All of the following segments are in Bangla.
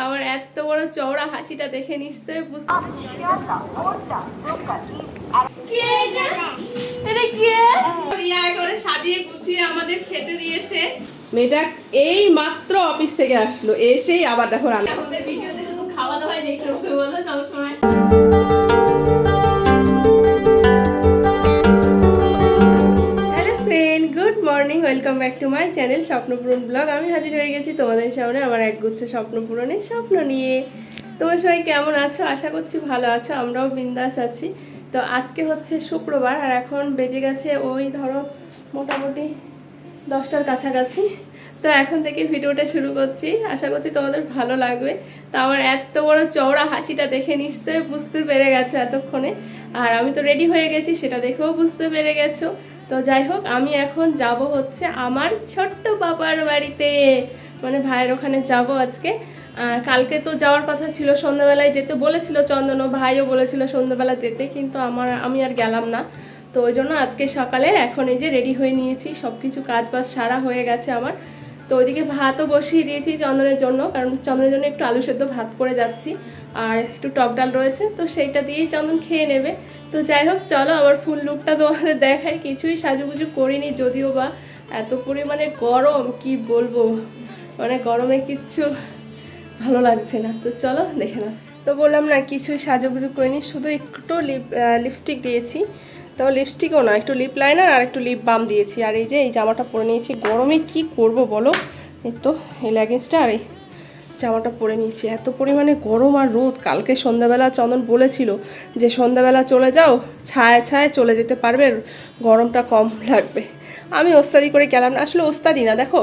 আমার এত বড় চওড়া হাসিটা দেখে নিশ্চয়ই বুঝতে কে এটা? এটা কে? রিয়া করে সাজিয়ে গুছিয়ে আমাদের খেতে দিয়েছে মেয়েটা এই মাত্র অফিস থেকে আসলো এসেই আবার দেখো রান্না আমাদের ভিডিওতে শুধু খাওয়া দাওয়াই দেখতে হবে বলো সবসময় মাই চ্যানেল স্বপ্নপূরণ ব্লগ। আমি হাজির হয়ে গেছি তোমাদের সামনে আমার একগুচ্ছ স্বপ্ন পূরণের স্বপ্ন নিয়ে। তোমরা সবাই কেমন আছো? আশা করছি ভালো আছো, আমরাও বিন্দাস আছি। তো আজকে হচ্ছে শুক্রবার, আর এখন বেজে গেছে ওই ধরো মোটামুটি দশটার কাছাকাছি। তো এখন থেকে ভিডিওটা শুরু করছি। আশা করছি তোমাদের ভালো লাগবে। তো আমার এত বড় চওড়া হাসিটা দেখে নিশ্চয়ই বুঝতে পেরে গেছো এতক্ষণে। আর আমি তো রেডি হয়ে গেছি, সেটা দেখেও বুঝতে পেরে গেছো। তো যাই হোক, আমি এখন যাব হচ্ছে আমার ছোট্ট বাবার বাড়িতে। মানে ভাইয়ের ওখানে যাব আজকে। কালকে তো যাওয়ার কথা ছিল, সন্ধ্যাবেলায় যেতে বলেছিল চন্দন ভাইও বলেছিল সন্ধ্যাবেলা যেতে, কিন্তু আমার, আমি আর গেলাম না। তো ওই জন্য আজকে সকালে এখন এই যে রেডি হয়ে নিয়েছি সব কিছু কাজ বাজ সারা হয়ে গেছে আমার। তো ওইদিকে ভাতও বসিয়ে দিয়েছি চন্দনের জন্য, কারণ চন্দনের জন্য একটু আলু সেদ্ধ ভাত করে যাচ্ছি, আর একটু টক ডাল রয়েছে, তো সেইটা দিয়েই চন্দন খেয়ে নেবে। তো যাই হোক, চলো আমার ফুল লুকটা তোমাদের দেখাই। কিছুই সাজুগুজু করিনি যদিও বা। এত পরিমাণে গরম, কি বলব? মানে গরমে কিচ্ছু ভালো লাগছে না। তো চলো, দেখে নাও। তো বললাম না, কিছুই সাজুগুজু করিনি, শুধু একটু লিপ লিপস্টিক দিয়েছি। তো লিপস্টিকও না, একটু লিপ লাইনার আর একটু লিপ বাম দিয়েছি। আর এই যে, এই জামাটা পরে নিয়েছি। গরমে কি করব বলো? এই তো, এই লেগিংসটা আর এই জামাটা পরে নিয়েছি। এত পরিমাণে গরম আর রোদ। কালকে সন্ধ্যাবেলা চন্দন বলেছিল যে, সন্ধ্যাবেলা চলে যাও ছায় ছায় চলে যেতে পারবে, গরমটা কম লাগবে। আমি ওস্তাদি করে গেলাম। না আসলে ওস্তাদি না, দেখো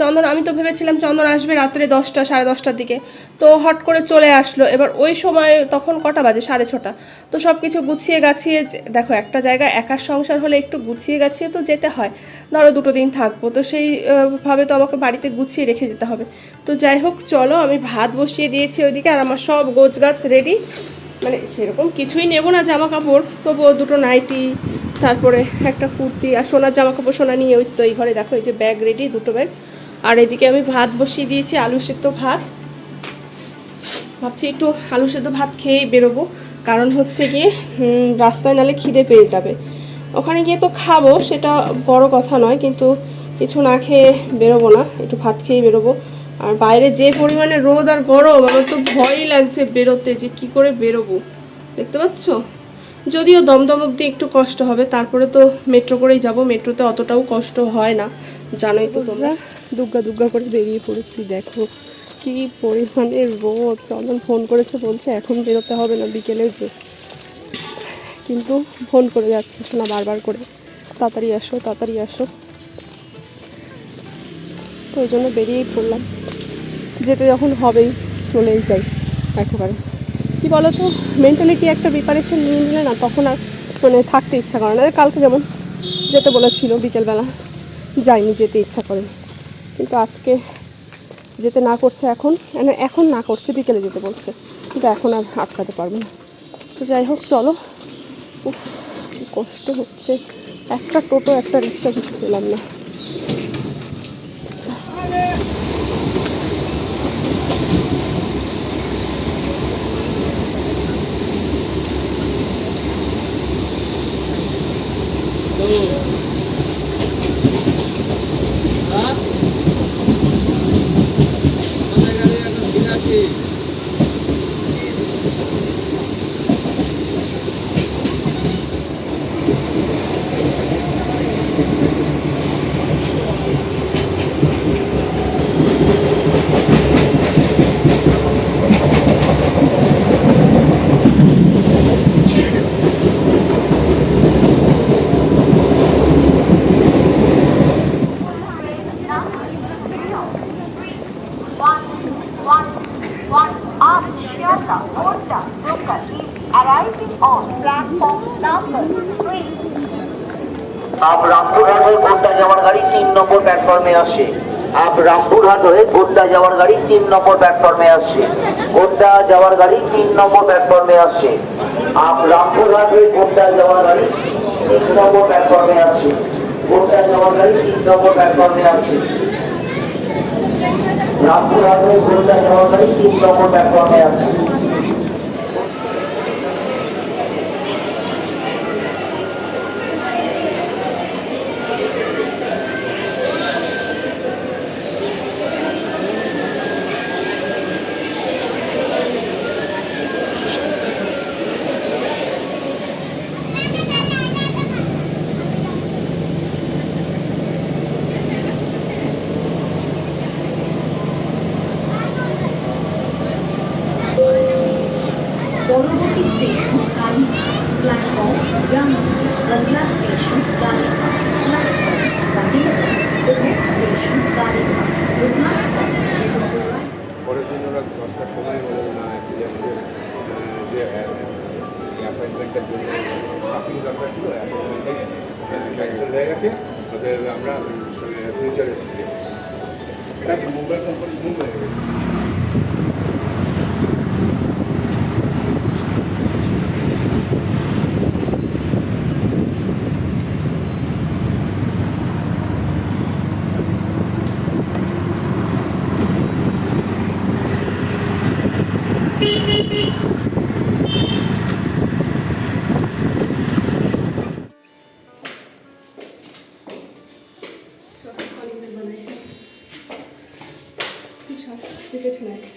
চন্দন আমি তো ভেবেছিলাম চন্দন আসবে রাত্রে দশটা সাড়ে দশটার দিকে। তো হট করে চলে আসলো। এবার ওই সময় তখন কটা বাজে? সাড়ে ছটা। তো সব কিছু গুছিয়ে গাছিয়ে দেখো একটা জায়গায় একার সংসার হলে একটু গুছিয়ে গাছিয়ে তো যেতে হয়। ধরো দুটো দিন থাকব। তো সেই আহ, ভাবে তো আমাকে বাড়িতে গুছিয়ে রেখে যেতে হবে। তো যাই হোক চলো আমি ভাত বসিয়ে দিয়েছি ওইদিকে আর আমার সব গোছ গাছ রেডি। মানে সেরকম কিছুই নেব না জামা কাপড় তবুও দুটো নাইটি তারপরে একটা কুর্তি আর সোনার জামা কাপড় সোনা নিয়ে ওই তো এই ঘরে দেখো, এই যে ব্যাগ রেডি দুটো ব্যাগ আর এদিকে আমি ভাত বসিয়ে দিয়েছি, আলু সেদ্ধ ভাত। ভাবছি একটু আলু সেদ্ধ ভাত খেয়েই বেরোবো। কারণ হচ্ছে গিয়ে রাস্তায় নালে খিদে পেয়ে যাবে। ওখানে গিয়ে তো খাব, সেটা বড় কথা নয়, কিন্তু কিছু না খেয়ে বেরোবো না, একটু ভাত খেয়েই বেরোবো। আর বাইরে যে পরিমাণে রোদ আর গরম, আমার তো ভয়ই লাগছে বেরোতে যে কি করে বেরোবো। দেখতে পাচ্ছ? যদিও দমদম অবধি একটু কষ্ট হবে, তারপরে তো মেট্রো করেই যাব, মেট্রোতে অতটাও কষ্ট হয় না, জানোই তো তোমরা। দুগ্গা দুগ্গা করে বেরিয়ে পড়েছি, দেখো কি পরিমাণে রোদ। চন্দন ফোন করেছে, বলছে এখন বেরোতে হবে না, বিকেলে যে। কিন্তু ফোন করে যাচ্ছে না বারবার করে। তাড়াতাড়ি আসো তাড়াতাড়ি আসো। তো ওই জন্য বেরিয়েই পড়লাম। যেতে যখন হবেই, চলেই যাই, একেবারে। কি বলো তো মেন্টালি কি একটা প্রিপারেশন নিয়ে নিলে না, তখন আর মানে থাকতে ইচ্ছা করে না। কালকে যেমন যেতে বলেছিল বিকেলবেলা, যাইনি, যেতে ইচ্ছা করে। কিন্তু আজকে যেতে না করছে এখন মানে এখন না করছে, বিকেলে যেতে বলছে। কিন্তু এখন আর আটকাতে পারব না। তো যাই হোক, চলো। উফ কষ্ট হচ্ছে। একটা টোটো, একটা রিক্সা কিছু পেলাম না। Arriving on platform number three. Up Rampurhat হয়ে গোড্ডা যাওয়ার গাড়ি তিন নম্বর প্ল্যাটফর্মে আসছে আপ রামপুরহাট হয়ে গোড্ডা যাওয়ার গাড়ি তিন নম্বর প্ল্যাটফর্মে আসছে গোড্ডা যাওয়ার গাড়ি তিন নম্বর প্ল্যাটফর্মে আসছে আপ রামপুরহাট হয়ে গোড্ডা যাওয়ার গাড়ি তিন নম্বর প্ল্যাটফর্মে আসছে গোড্ডা যাওয়ার গাড়ি তিন নম্বর প্ল্যাটফর্মে আসছে রামপুরহাট হয়ে গোড্ডা যাওয়ার গাড়ি তিন নম্বর প্ল্যাটফর্মে আছে হয়ে গেছে অতএব আমরা ফিউচারে এটা মুম্বাই কোম্পানি মুম্বাই দেখেছি না এটা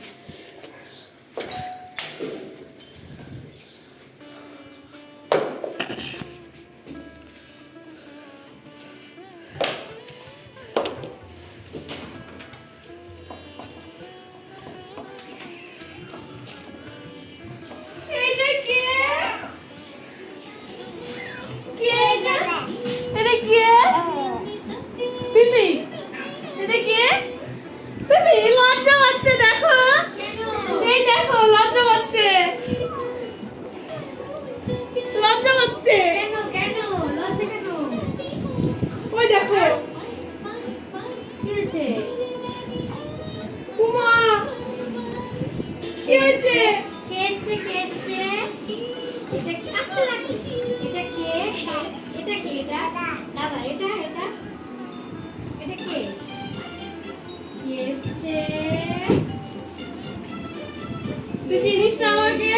তুই চিনিস না আমাকে?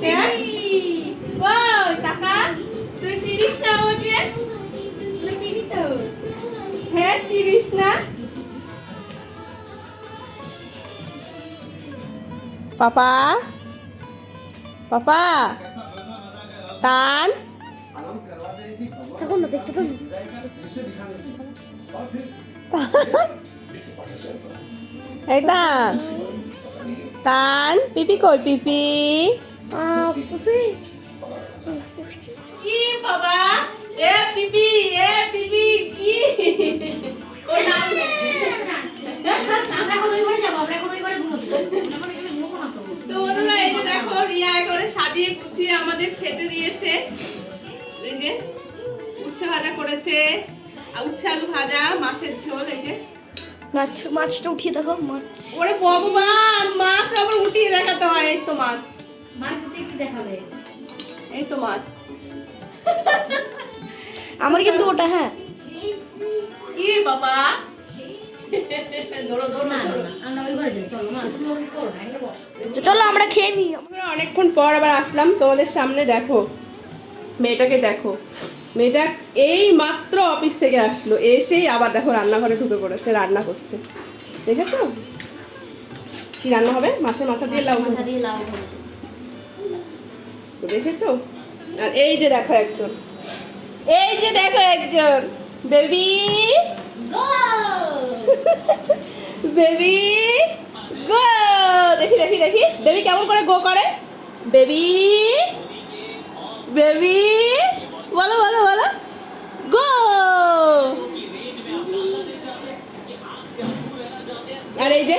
হ্যাঁ? টাকা তুই চিনিস না আমাকে? হ্যাঁ চিনিস না? পাপা? পাপা? টান এই টান টান পিপি কই পিপি? কি বাবা? এ পিপি এ পিপি কি? করে সাজিয়ে গুছিয়ে আমাদের খেতে দিয়েছে। এই যে উচ্ছে ভাজা করেছে। আর উচ্ছে আলু ভাজা মাছের ঝোল এই যে। মাছ মাছটা উঠিয়ে দেখো মাছ। ওরে ভগবান মাছ আবার উঠিয়ে দেখাতে হয় এই তো মাছ। দেখাবে? এই তো মাছ। আমার কিন্তু ওটা হ্যাঁ। কি বাবা? চলো মা তুমি ওরকম করো না এখানে বসো তো চলো আমরা খেয়ে নিই। আমরা অনেকক্ষণ পর আবার আসলাম তোমাদের সামনে দেখো। মেয়েটাকে দেখো। মেয়েটা এই মাত্র অফিস থেকে আসলো এসেই আবার দেখো রান্নাঘরে ঢুকে পড়েছে রান্না করছে। দেখেছ? কি রান্না হবে? মাছের মাথা দিয়ে লাউ মাথা দিয়ে লাউ তো দেখেছ? আর এই যে দেখো একজন। এই যে দেখো একজন। বেবি! বেবি গো দেখি দেখি দেখি। বেবি কেমন করে গো করে? বেবি বেবি বলো বলো বলো। গো আর এই যে,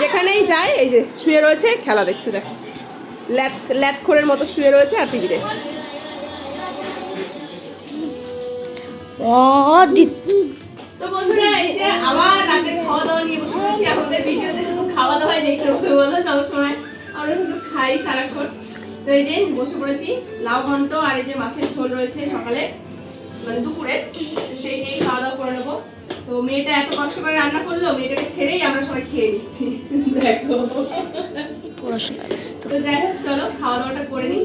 যেখানেই যায়, এই যে শুয়ে রয়েছে, খেলা দেখছে, দেখো। ল্যাপ ল্যাপ খোরের মতো শুয়ে রয়েছে আর টিভি দেখছে। ও তো বন্ধুরা এই যে আবার রাতে খাওয়া দাওয়া নিয়ে বসে পড়েছি আমাদের ভিডিওতে শুধু খাওয়া দাওয়াই দেখতে হবে বলো সবসময়। আমরা শুধু খাই সারাক্ষণ। তো এই যে বসে পড়েছি লাউ ঘন্ট আর এই যে মাছের ঝোল রয়েছে সকালে মানে দুপুরে। তো সেই দিয়েই খাওয়া দাওয়া করে নেব। তো মেয়েটা এত কষ্ট করে রান্না করল মেয়েটাকে ছেড়েই আমরা সবাই খেয়ে নিচ্ছি। দেখো। তো যাই হোক চলো খাওয়া দাওয়াটা করে নিই।